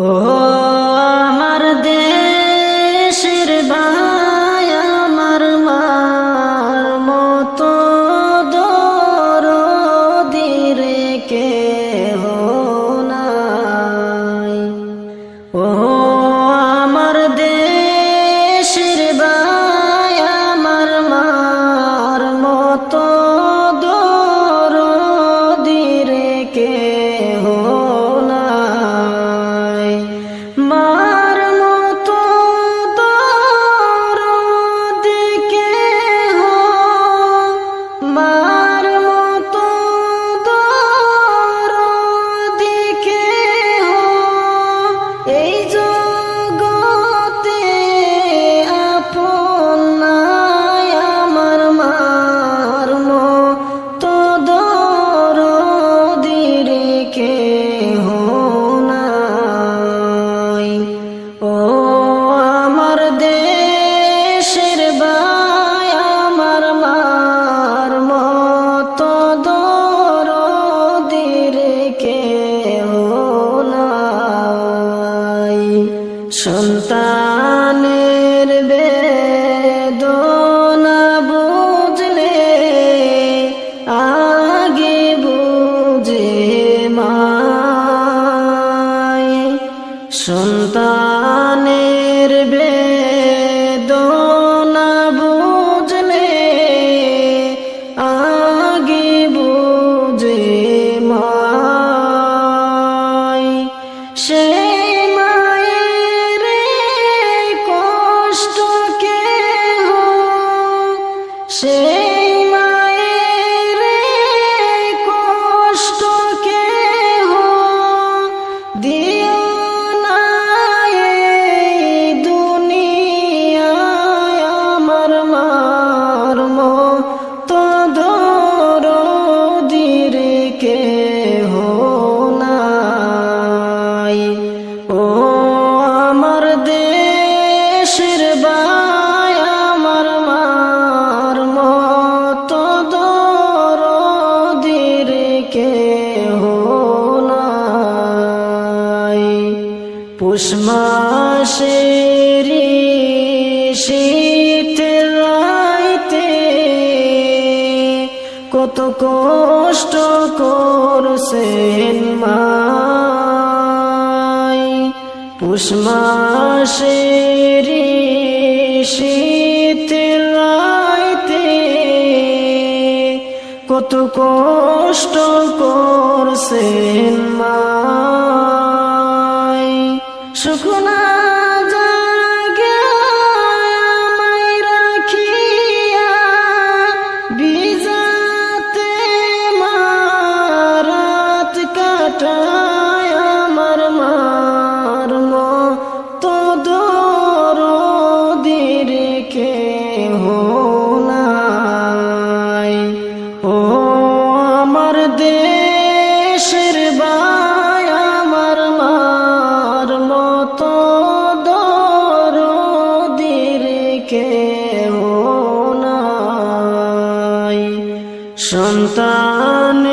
Oh. Hey! সন্তানের বেদনা বুঝলে আগে বুঝে মায়। সন্তানের বে পুষ শীতলাইতে কত কষ্ট করছেন মাই। পুষ শীতলাইতে কত কষ্ট করছেন মা সুখনা জাগে আমায় রাখিয়া বিজাতে মারাত কাটায় আমার মার মতো দরদির কেহ সন্তানের